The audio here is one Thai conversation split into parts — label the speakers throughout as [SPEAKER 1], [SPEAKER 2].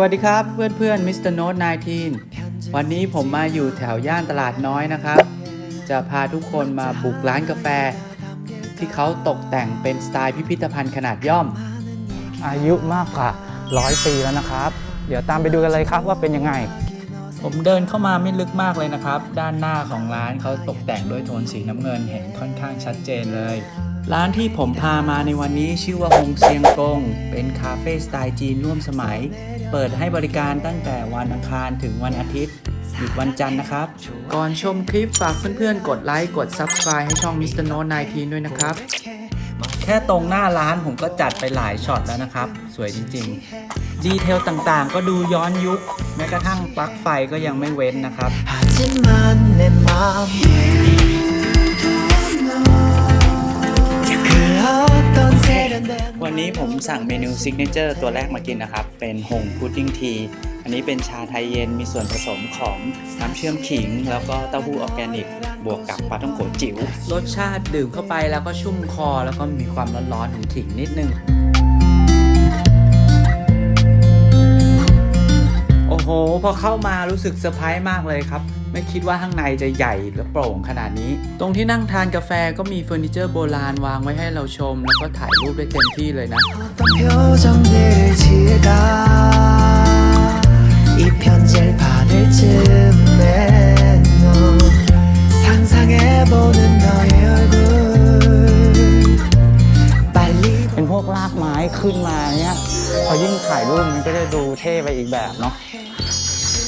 [SPEAKER 1] วัสดีครับเพื่อนเพื่อนมิสเตอร์โน้ต19 วันนี้ผมมาอยู่แถวย่านตลาดน้อยนะครับ จะพาทุกคนมาบุกร้านกาแฟ ที่เขาตกแต่งเป็นสไตล์พิพิธภัณฑ์ขนาดย่อม
[SPEAKER 2] อายุมากกว่าร้อยปีแล้วนะครับ เดี๋ยวตามไปดูกันเลยครับว่าเป็นยังไง
[SPEAKER 1] ผมเดินเข้ามาไม่ลึกมากเลยนะครับ ด้านหน้าของร้านเขาตกแต่งด้วยโทนสีน้ำเงินเห็นค่อนข้างชัดเจนเลย ร้านที่ผมพามาในวันนี้ชื่อว่าฮงเซียงกง เป็นคาเฟ่สไตล์จีนร่วมสมัย เปิดให้บริการตั้งแต่วันอังคารถึงวันอาทิตย์หยุดวันจันทร์นะครับ ก่อนชมคลิปฝากเพื่อนๆ กดไลค์ กด Subscribe ให้ช่อง Mr. Note 19ด้วยนะครับ แค่ตรงหน้าร้านผมก็จัดไปหลายช็อตแล้วนะครับ สวยจริงๆ ดีเทลต่างๆ ก็ดูย้อนยุค แม้กระทั่งปลั๊กไฟก็ยังไม่เว้นนะครับ วันนี้ผมสั่งเมนูซิกเนเจอร์ตัวแรกมากินนะครับ เป็นหงพุดดิ้งที อันนี้เป็นชาไทยเย็นมีส่วนผสมของน้ำเชื่อมขิง แล้วก็เต้าหู้ออร์แกนิก บวกกับปลาท่องโกจิ๋ว รสชาติดื่มเข้าไปแล้วก็ชุ่มคอ แล้วก็มีความร้อนๆของขิงนิดนึง โอ้โห พอเข้ามารู้สึกเซอร์ไพรส์มากเลยครับ ไม่คิดว่าข้างในจะใหญ่และโปร่งขนาดนี้ ตรงที่นั่งทานกาแฟก็มีเฟอร์นิเจอร์โบราณวางไว้ให้เราชม แล้วก็ถ่ายรูปได้เต็มที่เลยนะ
[SPEAKER 2] เป็นพวกรากไม้ขึ้นมาเนี่ยพอยิ่งถ่ายรูปมันก็จะดูเท่ไปอีกแบบเนาะ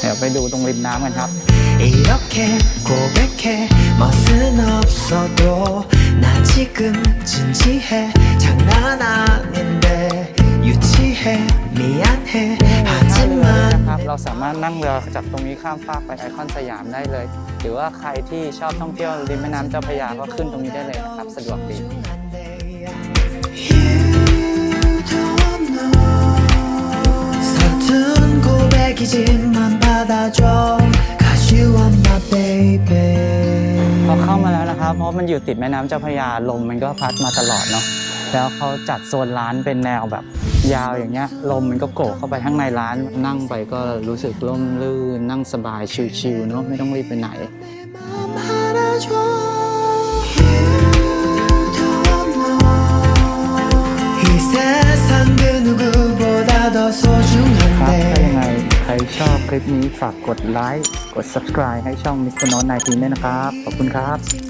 [SPEAKER 2] เดี๋ยวไปดูตรงริมน้ำกันครับ
[SPEAKER 3] 이렇게 고백해 멋은 없어도 난 지금 진지해 장난 아닌데 유치해 미안해
[SPEAKER 2] ท่าเรือ
[SPEAKER 3] 하지만
[SPEAKER 2] นะครับ เราสามารถนั่งเรือจากตรงนี้ข้ามฟากไปไอคอนสยามได้เลย หรือว่าใครที่ชอบท่องเที่ยวริมแม่น้ำเจ้าพระยาก็ขึ้นตรงนี้ได้เลยนะครับ สะดวกดี
[SPEAKER 3] 서툰 고백이지만 받아줘 ะ
[SPEAKER 2] มันอยู่ติดแม่น้ำเจ้าพระยาลมมันก็พัดมาตลอดเนาะแล้วเขาจัดโซนร้านเป็นแนวแบบ ยาวอย่างเงี้ยลมมันก็โกกเข้าไปข้างในร้าน นั่งไปก็รู้สึกร่มรื่น นั่งสบายชิลๆเนาะไม่ต้องรีบไปไหน ครับถ้ายังไงใครชอบคลิปนี้ฝากกดไลค์ กด subscribe ให้ช่องมิสเตอร์น้ตไนทีด้วยนะครับ ขอบคุณครับ